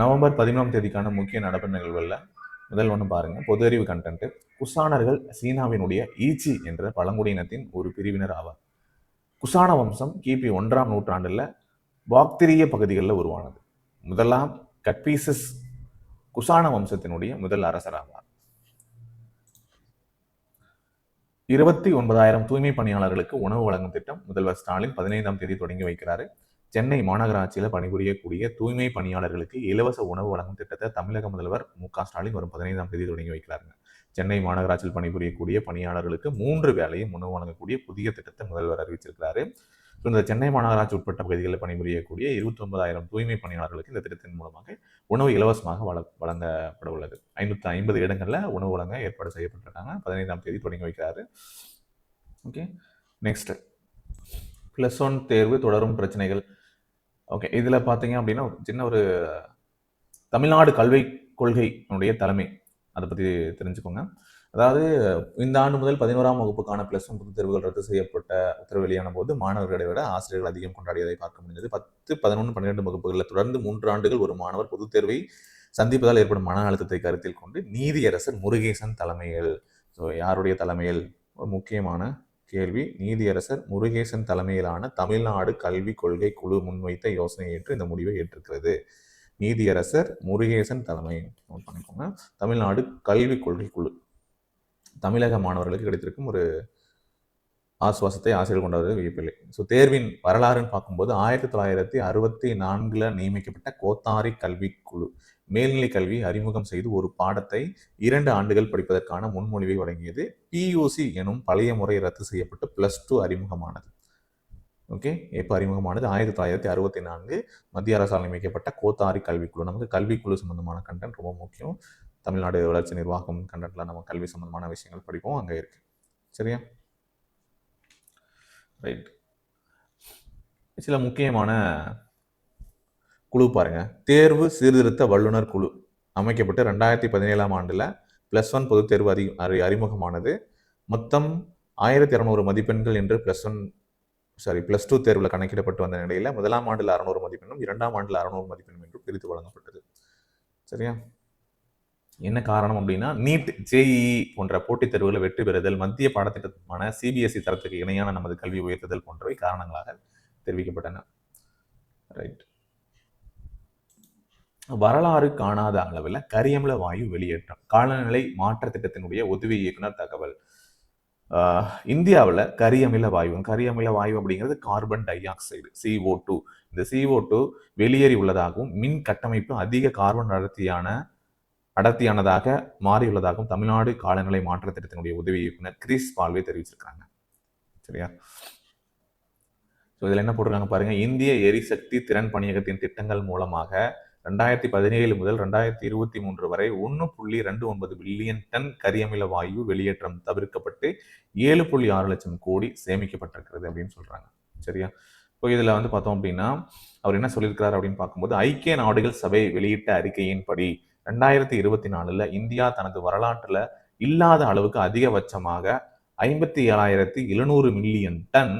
November பதினொன்றாம் தேதிக்கான முக்கிய நடப்பு நிகழ்வுகளில் முதல் ஒன்று பாருங்க. பொது அறிவு கண்டென்ட் குசானர்கள் சீனாவினுடைய ஈச்சி என்ற பழங்குடியினத்தின் ஒரு பிரிவினர் ஆவார். குசான வம்சம் கிபி ஒன்றாம் நூற்றாண்டில் பாக்திரிய பகுதிகளில் உருவானது. முதலாம் கட்பீசஸ் குசான வம்சத்தினுடைய முதல் அரசர் ஆவார். இருபத்தி ஒன்பதாயிரம் தூய்மை பணியாளர்களுக்கு உணவு வழங்கும் திட்டம் முதல்வர் ஸ்டாலின் பதினைந்தாம் தேதி தொடங்கி வைக்கிறாரு. சென்னை மாநகராட்சியில் பணிபுரியக்கூடிய தூய்மை பணியாளர்களுக்கு இலவச உணவு வழங்கும் திட்டத்தை தமிழக முதல்வர் மு க ஸ்டாலின் வரும் பதினைந்தாம் தேதி தொடங்கி வைக்கிறாருங்க. சென்னை மாநகராட்சியில் பணிபுரியக்கூடிய பணியாளர்களுக்கு மூன்று வேலையும் உணவு வழங்கக்கூடிய புதிய திட்டத்தை முதல்வர் அறிவிச்சிருக்கிறாரு. ஸோ இந்த சென்னை மாநகராட்சி உட்பட்ட பகுதிகளில் பணிபுரியக்கூடிய இருபத்தி ஒன்பதாயிரம் தூய்மை பணியாளர்களுக்கு இந்த திட்டத்தின் மூலமாக உணவு இலவசமாக வழ வழங்கப்பட உள்ளது. ஐநூற்றி ஐம்பது இடங்களில் உணவு வழங்க ஏற்பாடு செய்யப்பட்டிருக்காங்க. பதினைந்தாம் தேதி தொடங்கி வைக்கிறாரு. ஓகே நெக்ஸ்ட் ப்ளஸ் ஒன் தேர்வு தொடரும் பிரச்சனைகள். ஓகே இதில் பார்த்தீங்க அப்படின்னா சின்ன ஒரு தமிழ்நாடு கல்வி கொள்கையினுடைய தலைமை. அதை பற்றி தெரிஞ்சுக்கோங்க. அதாவது இந்த ஆண்டு முதல் பதினோராம் வகுப்புக்கான ப்ளஸ் ஒன் பொது தேர்வுகள் ரத்து செய்யப்பட்ட உத்தரவு வெளியான போது மாணவர்களை விட ஆசிரியர்கள் அதிகம் கொண்டாடியதை பார்க்க முடிந்தது. பத்து பதினொன்று பன்னிரெண்டு வகுப்புகளில் தொடர்ந்து மூன்று ஆண்டுகள் ஒரு மாணவர் பொதுத் தேர்வை சந்திப்பதால் ஏற்படும் மன அழுத்தத்தை கருத்தில் கொண்டு நீதியரசர் முருகேசன் தலைமையில் ஸோ யாருடைய தலைமையில் ஒரு முக்கியமான கேள்வி. நீதியரசர் முருகேசன் தலைமையிலான தமிழ்நாடு கல்வி கொள்கை குழு முன்வைத்த யோசனையை ஏற்று இந்த முடிவை ஏற்றிருக்கிறது. நீதியரசர் முருகேசன் தலைமை நோட் பண்ணிக்கோங்க. தமிழ்நாடு கல்வி கொள்கை குழு. தமிழக மாணவர்களுக்கு கிடைத்திருக்கும் ஒரு ஆசுவாசத்தை ஆசிரியர் கொண்டவர் வியப்பில்லை ஸோ தேர்வின் வரலாறுன்னு பார்க்கும்போது ஆயிரத்தி தொள்ளாயிரத்தி அறுபத்தி நான்கில் நியமிக்கப்பட்ட கோத்தாரி கல்விக்குழு குழு. மேல்நிலை கல்வி அறிமுகம் செய்து ஒரு பாடத்தை இரண்டு ஆண்டுகள் படிப்பதற்கான முன்மொழிவை வழங்கியது. பியூசி எனும் பழைய முறை ரத்து செய்யப்பட்டு பிளஸ் டூ அறிமுகமானது. ஓகே எப்போ அறிமுகமானது? ஆயிரத்தி தொள்ளாயிரத்தி அறுபத்தி நான்கு மத்திய அரசால் நியமிக்கப்பட்ட கோத்தாரி கல்விக்குழு. நமக்கு கல்விக்குழு சம்பந்தமான கண்டென்ட் ரொம்ப முக்கியம். தமிழ்நாடு வளர்ச்சி நிர்வாகம் கண்டென்ட்ல நம்ம கல்வி சம்பந்தமான விஷயங்கள் படிப்போம். அங்கே இருக்கு. சரியா? ரைட் சில முக்கியமான குழு பாருங்கள் தேர்வு சீர்திருத்த வல்லுநர் குழு அமைக்கப்பட்டு ரெண்டாயிரத்தி பதினேழாம் ஆண்டில் ப்ளஸ் ஒன் பொதுத் தேர்வு அறி அறி அறிமுகமானது. மொத்தம் ஆயிரத்தி இரநூறு மதிப்பெண்கள் என்று plus one sorry plus two தேர்வில் கணக்கிடப்பட்டு வந்த நிலையில் முதலாம் ஆண்டில் அறநூறு மதிப்பெண்ணும் இரண்டாம் ஆண்டில் அறநூறு மதிப்பெண்ணும் என்று பிரித்து வழங்கப்பட்டது. சரியா? என்ன காரணம் அப்படின்னா நீட் ஜேஇஇ போன்ற போட்டித் தேர்வுகளை வெற்றி பெறுதல் மத்திய பாடத்திட்டமான சிபிஎஸ்இ தரத்துக்கு இணையான நமது கல்வி உயர்த்துதல் போன்றவை காரணங்களாக தெரிவிக்கப்பட்டன. ரைட் வரலாறு காணாத அளவில் கரியமில வாயு வெளியேற்றம். காலநிலை மாற்ற திட்டத்தினுடைய உதவி இயக்குனர் தகவல். இந்தியாவில் கரியமில வாயு கரியமில வாயு அப்படிங்கிறது carbon dioxide CO two இந்த சிஓ டூ வெளியேறி உள்ளதாகவும் மின் கட்டமைப்பு அதிக கார்பன் அடர்த்தியான அடர்த்தியானதாக மாறியுள்ளதாகவும் தமிழ்நாடு காலநிலை மாற்ற திட்டத்தினுடைய உதவி இயக்குனர் கிறிஸ் பால்வே தெரிவிச்சிருக்காங்க. சரியா? ஸோ இதில் என்ன போட்டிருக்காங்க பாருங்க. இந்திய எரிசக்தி திறன் பணியகத்தின் திட்டங்கள் மூலமாக ரெண்டாயிரத்தி பதினேழு முதல் ரெண்டாயிரத்தி இருபத்தி மூன்று வரை ஒன்று புள்ளி ரெண்டு ஒன்பது பில்லியன் டன் கரியமில வாயு வெளியேற்றம் தவிர்க்கப்பட்டு ஏழு புள்ளி ஆறு லட்சம் கோடி சேமிக்கப்பட்டிருக்கிறது அப்படின்னு சொல்றாங்க. சரியா? இப்போ இதில் வந்து பார்த்தோம் அப்படின்னா அவர் என்ன சொல்லியிருக்கிறார் அப்படின்னு பார்க்கும்போது ஐக்கிய நாடுகள் சபை வெளியிட்ட அறிக்கையின்படி ரெண்டாயிரத்தி இருபத்தி நாலில் இந்தியா தனது வரலாற்றில் இல்லாத அளவுக்கு அதிகபட்சமாக ஐம்பத்தி ஏழாயிரத்தி எழுநூறு மில்லியன் டன்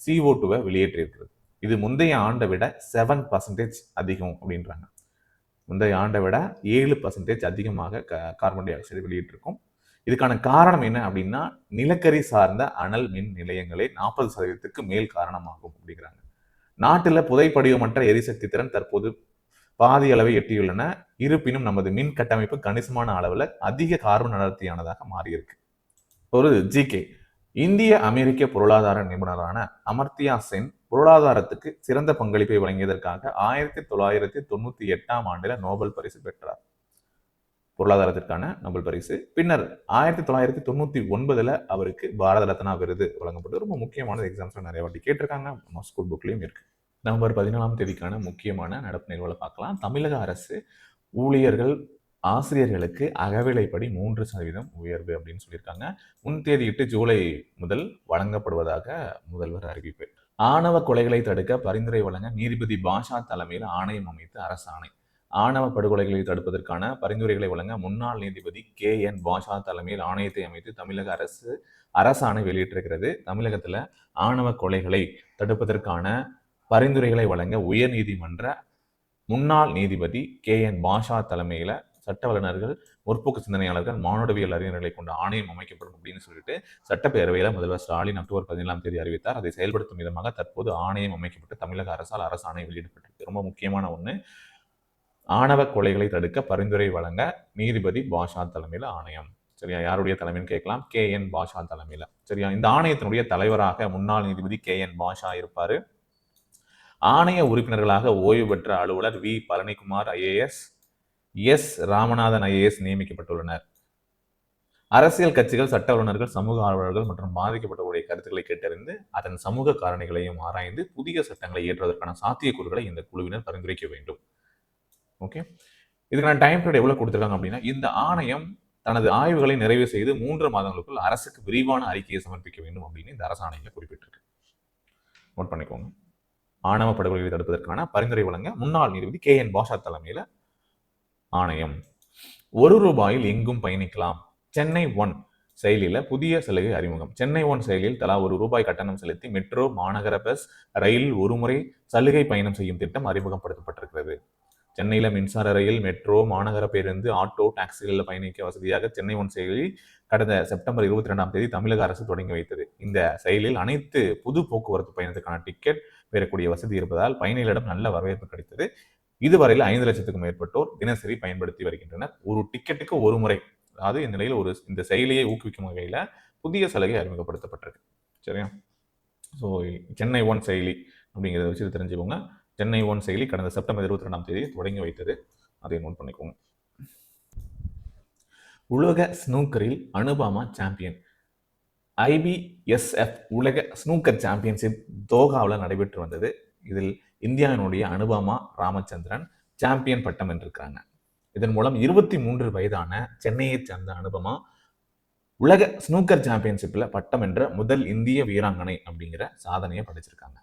சிஓ டூவை வெளியேற்றியிருக்கிறது. இது முந்தைய ஆண்டை விட செவன் பர்சன்டேஜ் அதிகம் அப்படின்றாங்க. முந்தைய ஆண்டை விட ஏழு பர்சன்டேஜ் அதிகமாக க கார்பன் டை ஆக்சைடு வெளியிட்டிருக்கும். இதுக்கான காரணம் என்ன அப்படின்னா நிலக்கரி சார்ந்த அனல் மின் நிலையங்களே நாற்பது சதவீதத்துக்கு மேல் காரணமாகும் அப்படிங்கிறாங்க. நாட்டில் புதைப்படிவமற்ற எரிசக்தி திறன் தற்போது பாதி அளவை எட்டியுள்ளன. இருப்பினும் நமது மின் கட்டமைப்பு கணிசமான அளவில் அதிக கார்பன் அடர்த்தியானதாக மாறியிருக்கு. ஒரு ஜிகே இந்திய அமெரிக்க பொருளாதார நிபுணரான அமர்த்தியா சென் பொருளாதாரத்துக்கு சிறந்த பங்களிப்பை வழங்கியதற்காக ஆயிரத்தி தொள்ளாயிரத்தி தொண்ணூத்தி எட்டாம் ஆண்டுல நோபல் பரிசு பெற்றார். பொருளாதாரத்திற்கான நோபல் பரிசு. பின்னர் ஆயிரத்தி தொள்ளாயிரத்தி தொண்ணூத்தி ஒன்பதுல அவருக்கு பாரத ரத்னா விருது வழங்கப்பட்டது. ரொம்ப முக்கியமான எக்ஸாம்ஸ் நிறைய வாட்டி கேட்டிருக்காங்க. நம்ம ஸ்கூல் புக்லயும் இருக்கு. நவம்பர் பதினாலாம் தேதிக்கான முக்கியமான நடப்பு நிகழ்வுகளை பார்க்கலாம். தமிழக அரசு ஊழியர்கள் ஆசிரியர்களுக்கு அகவிலைப்படி மூன்று சதவீதம் உயர்வு அப்படின்னு சொல்லியிருக்காங்க. முன்தேதியிட்டு ஜூலை முதல் வழங்கப்படுவதாக முதல்வர் அறிவிப்பு. ஆணவ கொலைகளை தடுக்க பரிந்துரை வழங்க நீதிபதி பாஷா தலைமையில் ஆணையம் அமைத்து அரசாணை ஆணவ படுகொலைகளை தடுப்பதற்கான பரிந்துரைகளை வழங்க முன்னாள் நீதிபதி கே. என். பாஷா தலைமையில் ஆணையத்தை அமைத்து தமிழக அரசு அரசாணை வெளியிட்டிருக்கிறது. தமிழகத்தில் ஆணவ கொலைகளை தடுப்பதற்கான பரிந்துரைகளை வழங்க உயர் நீதிமன்ற முன்னாள் நீதிபதி கே. என். பாஷா தலைமையில் சட்ட வல்லுநர்கள் முற்போக்கு சிந்தனையாளர்கள் மானுடவியல் அறிஞர்களை கொண்ட ஆணையம் அமைக்கப்படும் அப்படின்னு சொல்லிட்டு சட்டப்பேரவையில் முதல்வர் ஸ்டாலின் அக்டோபர் பதினேழாம் தேதி அறிவித்தார். அதை செயல்படுத்தும் விதமாக தற்போது ஆணையம் அமைக்கப்பட்டு தமிழக அரசால் அரசாணை வெளியிடப்பட்டிருக்கு. ரொம்ப முக்கியமான ஒன்று ஆணவ கொலைகளை தடுக்க பரிந்துரை வழங்க நீதிபதி பாஷா தலைமையில் ஆணையம். சரியா? யாருடைய தலைமைன்னு கேட்கலாம். கே. என். பாஷா தலைமையில். சரியா? இந்த ஆணையத்தினுடைய தலைவராக முன்னாள் நீதிபதி கே. என். பாஷா இருப்பார். ஆணைய உறுப்பினர்களாக ஓய்வு பெற்ற அலுவலர் V. Palanikumar IAS S Ramanathan IAS நியமிக்கப்பட்டுள்ளனர். அரசியல் கட்சிகள் சட்ட வல்லுநர்கள் சமூக ஆர்வலர்கள் மற்றும் பாதிக்கப்பட்டவருடைய கருத்துக்களை கேட்டறிந்து அதன் சமூக காரணிகளையும் ஆராய்ந்து புதிய சட்டங்களை இயற்றுவதற்கான சாத்தியக்கூறுகளை இந்த குழுவினர் பரிந்துரைக்க வேண்டும். ஓகே இதுக்கான டைம் பீரியட் எவ்வளவு கொடுத்துருக்காங்க அப்படின்னா இந்த ஆணையம் தனது ஆய்வுகளை நிறைவு செய்து மூன்று மாதங்களுக்குள் அரசுக்கு விரிவான அறிக்கையை சமர்ப்பிக்க வேண்டும் அப்படின்னு இந்த அரசாணையில குறிப்பிட்டிருக்கு. நோட் பண்ணிக்கோங்க. ஆணவ படுகொலைகளை தடுப்பதற்கான பரிந்துரை வழங்க முன்னாள் நீதிபதி கே என் பாஷா தலைமையில் ஆணையம். ஒரு ரூபாயில் எங்கும் பயணிக்கலாம். சென்னை ஒன் செயலியில புதிய சலுகை அறிமுகம். சென்னை ஒன் செயலியில் தலா ஒரு ரூபாய் கட்டணம் செலுத்தி மெட்ரோ மாநகர பஸ் ரயில் ஒருமுறை சலுகை பயணம் செய்யும் திட்டம் அறிமுகப்படுத்தப்பட்டிருக்கிறது. சென்னையில் மின்சார ரயில் மெட்ரோ மாநகர பேருந்து ஆட்டோ டாக்ஸிகளில் பயணிக்க வசதியாக சென்னை ஒன் செயலி கடந்த செப்டம்பர் இருபத்தி ரெண்டாம் தேதி தமிழக அரசு தொடங்கி வைத்தது. இந்த செயலில் அனைத்து பொது போக்குவரத்து பயணத்துக்கான டிக்கெட் பெறக்கூடிய வசதி இருப்பதால் பயணிகளிடம் நல்ல வரவேற்பு கிடைத்தது. இதுவரையில் ஐந்து லட்சத்துக்கும் மேற்பட்டோர் தினசரி பயன்படுத்தி வருகின்றனர். ஒரு டிக்கெட்டுக்கு ஒரு முறை அதாவது இந்த நிலையில் ஒரு இந்த செயலியை ஊக்குவிக்கும் வகையில் புதிய சலுகை அறிமுகப்படுத்தப்பட்டிருக்கு. சரியா? ஸோ சென்னை ஒன் செயலி அப்படிங்கிறத வச்சு தெரிஞ்சுக்கோங்க. சென்னை ஒன் செயலி கடந்த செப்டம்பர் இருபத்தி ரெண்டாம் தேதி தொடங்கி வைத்தது. அதை நோட் பண்ணிக்கோங்க. உலக ஸ்னூக்கரில் அனுபாமா சாம்பியன் ஐபிஎஸ்எஃப் உலக ஸ்னூக்கர் சாம்பியன்ஷிப் தோகாவில் நடைபெற்று வந்தது. இதில் இந்தியாவினுடைய அனுபாமா ராமச்சந்திரன் சாம்பியன் பட்டம் வென்றிருக்கிறாங்க. இதன் மூலம் இருபத்தி மூன்று வயதான சென்னையைச் சேர்ந்த அனுபமா உலக ஸ்னூக்கர் சாம்பியன்ஷிப்ல பட்டம் என்ற முதல் இந்திய வீராங்கனை அப்படிங்கிற சாதனையை படைச்சிருக்காங்க.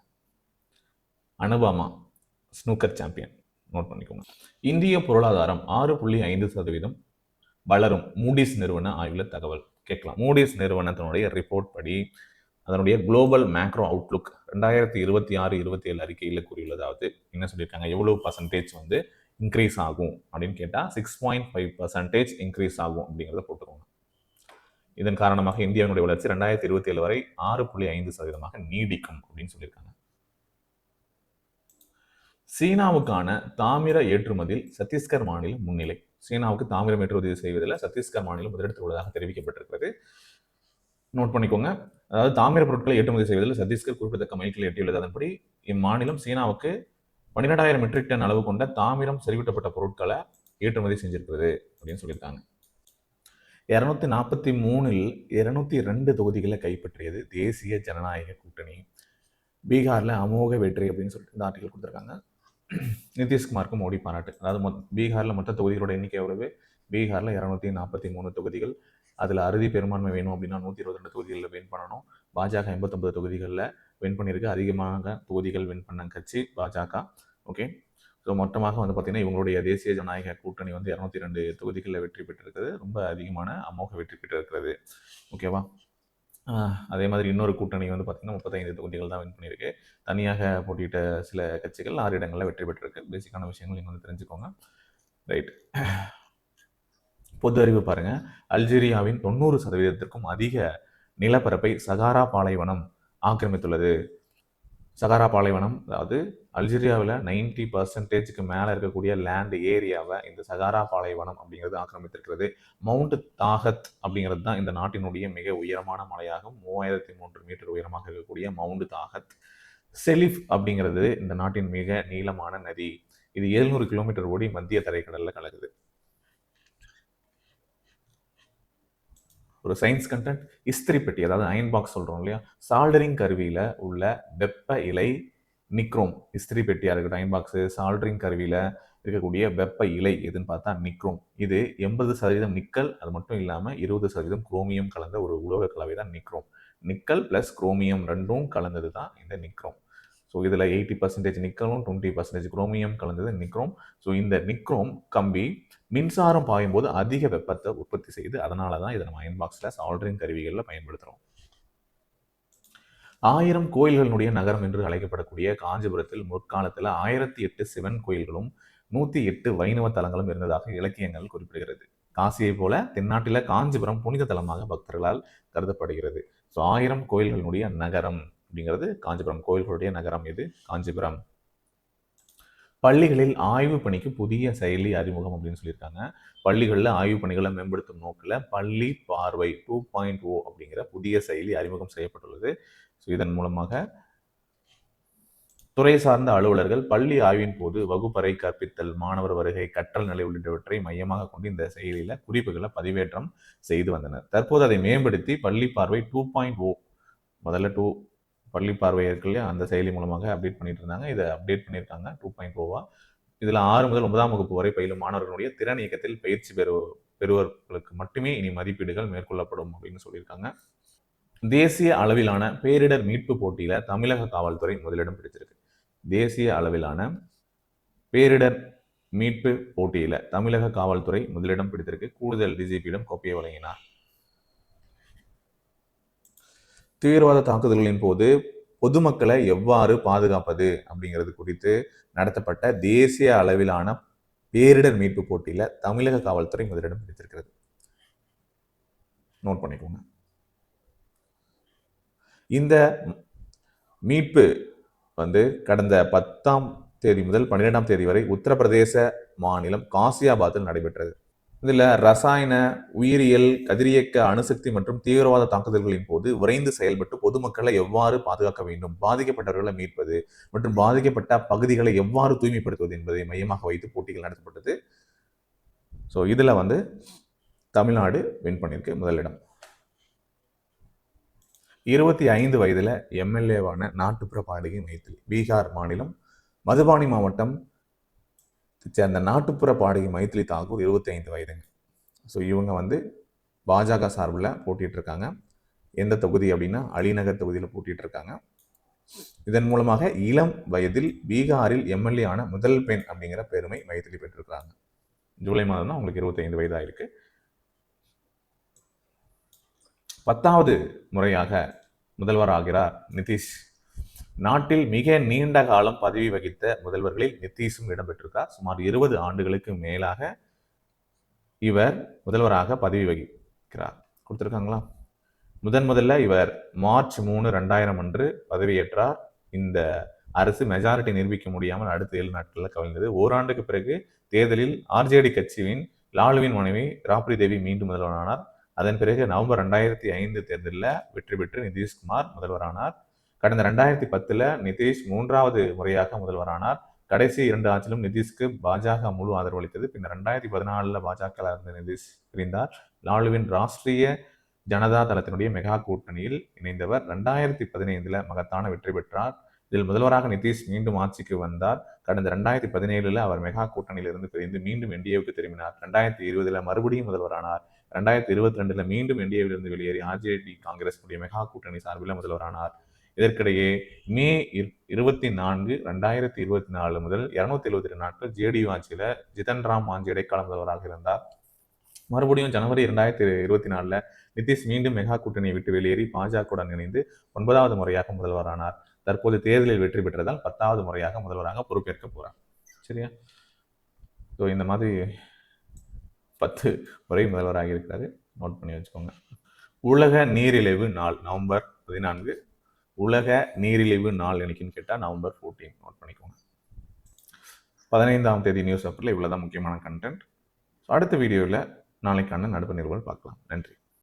அனுபாமா ஸ்னூக்கர் சாம்பியன் நோட் பண்ணிக்கோங்க. இந்திய பொருளாதாரம் ஆறு புள்ளி ஐந்து சதவீதம் வளரும். மூடிஸ் நிறுவன ஆய்வில் தகவல் கேட்கலாம். மூடிஸ் நிறுவனத்தினுடைய ரிப்போர்ட் படி அதனுடைய குளோபல் மேக்ரோ அவுட்லுக் ரெண்டாயிரத்தி இருபத்தி ஆறு இருபத்தி ஏழு அறிக்கையில் கூறியுள்ளதாவது என்ன சொல்லியிருக்காங்க? எவ்வளவு பர்சன்டேஜ் வந்து இன்க்ரீஸ் ஆகும் அப்படின்னு கேட்டால் six point five percentage increase ஆகும் அப்படிங்கிறத போட்டுருவாங்க இதன் காரணமாக இந்தியாவினுடைய வளர்ச்சி ரெண்டாயிரத்தி இருபத்தி ஏழு வரை ஆறு புள்ளி ஐந்து சதவீதமாக நீடிக்கும் அப்படின்னு சொல்லியிருக்காங்க. சீனாவுக்கான தாமிர ஏற்றுமதியில் சத்தீஸ்கர் மாநிலம் முன்னிலை. சீனாவுக்கு தாமிரம் ஏற்றுமதி செய்வதில் சத்தீஸ்கர் மாநிலம் முதலிடத்தில் உள்ளதாக தெரிவிக்கப்பட்டிருக்கிறது. நோட் பண்ணிக்கோங்க. அதாவது தாமிர பொருட்களை ஏற்றுமதி செய்வதில் சத்தீஸ்கர் குறிப்பிடத்தக்க மைல்கல் எட்டியுள்ளது. அதன்படி இம்மாநிலம் சீனாவுக்கு பன்னிரெண்டாயிரம் மெட்ரிக் டன் அளவு கொண்ட தாமிரம் செறிவிட்டப்பட்ட பொருட்களை ஏற்றுமதி செஞ்சிருக்கிறது அப்படின்னு சொல்லியிருக்காங்க. இரநூத்தி நாற்பத்தி மூணில் இருநூத்தி ரெண்டு தொகுதிகளை கைப்பற்றியது தேசிய ஜனநாயக கூட்டணி. பீகாரில் அமோக வெற்றி அப்படின்னு சொல்லிட்டு இந்த ஆர்டிகல் கொடுத்துருக்காங்க. நிதிஷ்குமாருக்கு மோடி பாராட்டு. அதாவது மொத் பீகாரில் மொத்த தொகுதிகளோட எண்ணிக்கை எவ்வளவு? பீகாரில் இரநூத்தி நாற்பத்தி மூணு தொகுதிகள். அதில் அறுதி பெரும்பான்மை வேணும் அப்படின்னா நூற்றி இருபத்தி ரெண்டு தொகுதிகளில் வின் பண்ணணும். பாஜக எண்பத்தொம்பது தொகுதிகளில் வின் பண்ணியிருக்கு. அதிகமாக தொகுதிகள் வின் பண்ண கட்சி பாஜக. ஓகே ஸோ மொத்தமாக வந்து பார்த்திங்கன்னா இவங்களுடைய தேசிய ஜனநாயக கூட்டணி வந்து இரநூத்தி ரெண்டு தொகுதிகளில் வெற்றி பெற்றிருக்கிறது ரொம்ப அதிகமான அமோக வெற்றி பெற்றிருக்கிறது. ஓகேவா அதே மாதிரி இன்னொரு கூட்டணி வந்து பார்த்திங்கன்னா முப்பத்தைந்து தொகுதிகள் தான் வின் பண்ணியிருக்கு. தனியாக போட்டியிட்ட சில கட்சிகள் ஆறு இடங்களில் வெற்றி பெற்றிருக்கு. பேசிக்கான விஷயங்கள் நீங்கள் வந்து தெரிஞ்சுக்கோங்க. ரைட் பொது அறிவு பாருங்க. அல்ஜீரியாவின் தொண்ணூறு சதவீதத்திற்கும் அதிக நிலப்பரப்பை சகாரா பாலைவனம் ஆக்கிரமித்துள்ளது. சகாரா பாலைவனம் அதாவது அல்ஜீரியாவில் நைன்டி பர்சன்டேஜுக்கு மேலே இருக்கக்கூடிய லேண்ட் ஏரியாவை இந்த சகாரா பாலைவனம் அப்படிங்கிறது ஆக்கிரமித்திருக்கிறது. மவுண்ட் தாகத் அப்படிங்கிறது தான் இந்த நாட்டினுடைய மிக உயரமான மலையாகும். மூவாயிரத்தி மூன்று மீட்டர் உயரமாக இருக்கக்கூடிய மவுண்ட் தாகத். செலிஃப் அப்படிங்கிறது இந்த நாட்டின் மிக நீளமான நதி. இது எழுநூறு கிலோமீட்டர் ஓடி மத்திய தரைக்கடலில் கலக்குது. ஒரு சயின்ஸ் கண்டென்ட் இஸ்திரி பெட்டி அதாவது அயன் பாக்ஸ் சொல்கிறோம் இல்லையா? சால்டரிங் கருவியில் உள்ள வெப்ப இலை நிக்ரோம். இஸ்திரி பெட்டியாக இருக்கட்டும் அயன் பாக்ஸு சால்டரிங் கருவியில் இருக்கக்கூடிய வெப்ப இலை எதுன்னு பார்த்தா நிக்ரோம். இது எண்பது சதவீதம் நிக்கல் அது மட்டும் இல்லாமல் இருபது சதவீதம் குரோமியம் கலந்த ஒரு உலோக கலவை தான் நிக்ரோம். நிக்கல் ப்ளஸ் குரோமியம் ரெண்டும் கலந்தது தான் இந்த நிக்ரோம். ஸோ இதில் எயிட்டி பர்சன்டேஜ் நிக்கலும் டுவெண்ட்டி பர்சன்டேஜ் குரோமியம் கலந்தது நிக்ரோம் ஸோ இந்த நிக்ரோம் கம்பி மின்சாரம் பாயும் போது அதிக வெப்பத்தை உற்பத்தி செய்து அதனால தான் இதை நம்ம அயன் பாக்ஸில் சால்டரிங் கருவிகளில் பயன்படுத்துகிறோம் ஆயிரம் கோயில்களுடைய நகரம் என்று அழைக்கப்படக்கூடிய காஞ்சிபுரத்தில் முற்காலத்தில் ஆயிரத்தி எட்டு சிவன் கோயில்களும் நூற்றி எட்டு வைணவ தலங்களும் இருந்ததாக இலக்கியங்கள் குறிப்பிடுகிறது. காசியை போல தென்னாட்டில காஞ்சிபுரம் புனித தலமாக பக்தர்களால் கருதப்படுகிறது. ஸோ ஆயிரம் கோயில்களுடைய நகரம். அப்படிங்கிறது காஞ்சிபுரம் கோயில்களுடைய நகரம் இது. காஞ்சிபுரம் பள்ளிகளில் ஆய்வு பணிக்கு புதிய செயலி அறிமுகம் அப்படின்னு சொல்லியிருக்காங்க. பள்ளிகளில் ஆய்வு பணிகளை மேம்படுத்தும் நோக்கில் பள்ளி பார்வை டூ பாயிண்ட் ஓ அப்படிங்கிற புதிய செயலி அறிமுகம் செய்யப்பட்டுள்ளது. ஸோ இதன் மூலமாக துறை சார்ந்த அலுவலர்கள் பள்ளி ஆய்வின் போது வகுப்பறை கற்பித்தல் மாணவர் வருகை கற்றல் நிலை உள்ளிட்டவற்றை மையமாக கொண்டு இந்த செயலியில் குறிப்புகளை பதிவேற்றம் செய்து வந்தனர். தற்போது அதை மேம்படுத்தி பள்ளி பார்வை டூ பாயிண்ட் ஓ முதல்ல டூ பள்ளி பார்வையர்களே அந்த செயலி மூலமாக அப்டேட் பண்ணிட்டு இருந்தாங்க. இதை அப்டேட் பண்ணியிருக்காங்க டூ பாயிண்ட் ஓவா இதில் ஆறு முதல் ஒன்பதாம் வகுப்பு வரை பயிலும் மாணவர்களுடைய திறன் இயக்கத்தில் பயிற்சி பெறு பெறுவர்களுக்கு மட்டுமே இனி மதிப்பீடுகள் மேற்கொள்ளப்படும் அப்படின்னு சொல்லியிருக்காங்க. தேசிய அளவிலான பேரிடர் மீட்பு போட்டியில் தமிழக காவல்துறை முதலிடம் பிடிச்சிருக்கு. தேசிய அளவிலான பேரிடர் மீட்பு போட்டியில் தமிழக காவல்துறை முதலிடம் பிடித்திருக்கு. கூடுதல் டிஜிபியிடம் கோப்பையை வழங்கினார். தீவிரவாத தாக்குதல்களின் போது பொதுமக்களை எவ்வாறு பாதுகாப்பது அப்படிங்கிறது குறித்து நடத்தப்பட்ட தேசிய அளவிலான பேரிடர் மீட்பு போட்டியில தமிழக காவல்துறை முதலிடம் பிடித்திருக்கிறது. நோட் பண்ணிக்கோங்க. இந்த மீட்பு வந்து கடந்த பத்தாம் தேதி முதல் பன்னிரெண்டாம் தேதி வரை உத்தரப்பிரதேச மாநிலம் காசியாபாத்தில் நடைபெற்றது. இதில் ரசாயன உயிரியல் கதிரியக்க அணுசக்தி மற்றும் தீவிரவாத தாக்குதல்களின் போது விரைந்து செயல்பட்டு பொதுமக்களை எவ்வாறு பாதுகாக்க வேண்டும்? பாதிக்கப்பட்டவர்களை மீட்பது மற்றும் பாதிக்கப்பட்ட பகுதிகளை எவ்வாறு தூய்மைப்படுத்துவது என்பதை மையமாக வைத்து போட்டிகள் நடத்தப்பட்டது. ஸோ இதில் வந்து தமிழ்நாடு வின் பண்ணியிருக்கு முதலிடம். இருபத்தி ஐந்து வயதில் எம்எல்ஏவான நாட்டுப்புற பாடகி மைத்திலி பீகார் மாநிலம் மதுபானி மாவட்டம் சேர்ந்த நாட்டுப்புற பாடகி மைத்திலி தாக்கூர் இருபத்தைந்து வயதுங்க. ஸோ இவங்க வந்து பாஜக சார்பில் போட்டிகிட்ருக்காங்க எந்த தொகுதி அப்படின்னா அலிநகர் தொகுதியில் போட்டிகிட்ருக்காங்க இதன் மூலமாக இளம் வயதில் பீகாரில் எம்எல்ஏ ஆன முதல் பெண் அப்படிங்கிற பெருமை மைத்திலி பெற்றிருக்கிறாங்க. ஜூலை மாதம் தான் உங்களுக்கு இருபத்தைந்து வயதாக இருக்கு பத்தாவது முறையாக முதல்வர் ஆகிறார் நிதிஷ். நாட்டில் மிக நீண்ட காலம் பதவி வகித்த முதல்வர்களில் நிதிஷும் இடம்பெற்றிருக்கார். சுமார் இருபது ஆண்டுகளுக்கு மேலாக இவர் முதல்வராக பதவி வகிக்கிறார். கொடுத்துருக்காங்களா? முதன் முதல்ல இவர் மார்ச் மூணு ரெண்டாயிரம் அன்று பதவியேற்றார். இந்த அரசு மெஜாரிட்டி நிரூபிக்க முடியாமல் அடுத்த ஏழு நாட்களில் கவிழ்ந்தது. ஓராண்டுக்கு பிறகு தேர்தலில் ஆர்ஜேடி கட்சியின் லாலுவின் மனைவி ராப்ரி தேவி மீண்டும் முதல்வரானார். அதன் பிறகு நவம்பர் ரெண்டாயிரத்தி ஐந்து தேர்தலில் வெற்றி பெற்று நிதிஷ்குமார் முதல்வரானார். கடந்த ரெண்டாயிரத்தி பத்துல நிதிஷ் மூன்றாவது முறையாக முதல்வரானார். கடைசி இரண்டு ஆட்சியிலும் நிதிஷ்க்கு பாஜக முழு ஆதரவு அளித்தது. பின்னர் ரெண்டாயிரத்தி பதினாலுல பாஜக இருந்த நிதிஷ் பிரிந்தார். லாலுவின் ராஷ்டிரிய ஜனதா தளத்தினுடைய மெகா கூட்டணியில் இணைந்தவர். ரெண்டாயிரத்தி பதினைந்துல மகத்தான வெற்றி பெற்றார். இதில் முதல்வராக நிதிஷ் மீண்டும் ஆட்சிக்கு வந்தார். கடந்த ரெண்டாயிரத்தி பதினேழுல அவர் மெகா கூட்டணியிலிருந்து பிரிந்து மீண்டும் என்டிஏவுக்கு திரும்பினார். ரெண்டாயிரத்தி இருபதுல மறுபடியும் முதல்வரானார். ரெண்டாயிரத்தி இருபத்தி ரெண்டுல மீண்டும் என்டிஏவிலிருந்து வெளியேறி ஆர்ஜேடி காங்கிரஸ் மெகா கூட்டணி சார்பில் முதல்வரானார். இதற்கிடையே மே இருபத்தி நான்கு ரெண்டாயிரத்தி இருபத்தி நாலு முதல் இருநூத்தி எழுபத்தி ரெண்டு நாட்கள் ஜேடியு ஆட்சியில ஜிதன் ராம் மாஞ்சி இடைக்கால முதல்வராக இருந்தார். மறுபடியும் ஜனவரி இரண்டாயிரத்தி இருபத்தி நாலுல நிதிஷ் மீண்டும் மெகா கூட்டணியை விட்டு வெளியேறி பாஜகவுடன் இணைந்து ஒன்பதாவது முறையாக முதல்வரானார். தற்போது தேர்தலில் வெற்றி பெற்றதால் பத்தாவது முறையாக முதல்வராக பொறுப்பேற்க போறார். சரியா? ஸோ இந்த மாதிரி பத்து முறை முதல்வராக இருக்கிறாரு. நோட் பண்ணி வச்சுக்கோங்க. உலக நீரிழிவு நாள் நவம்பர் பதினான்கு உலக நீரிழிவு நாள் என்னைக்குன்னு கேட்டால் நவம்பர் ஃபோர்டீன் நோட் பண்ணிக்கோங்க. பதினைந்தாம் தேதி நியூஸ் பேப்பரில் இவ்வளோ தான் முக்கியமான கண்டென்ட் அடுத்த வீடியோவில் நாளைக்கான நடுப்பு நிறுவல் பார்க்கலாம். நன்றி.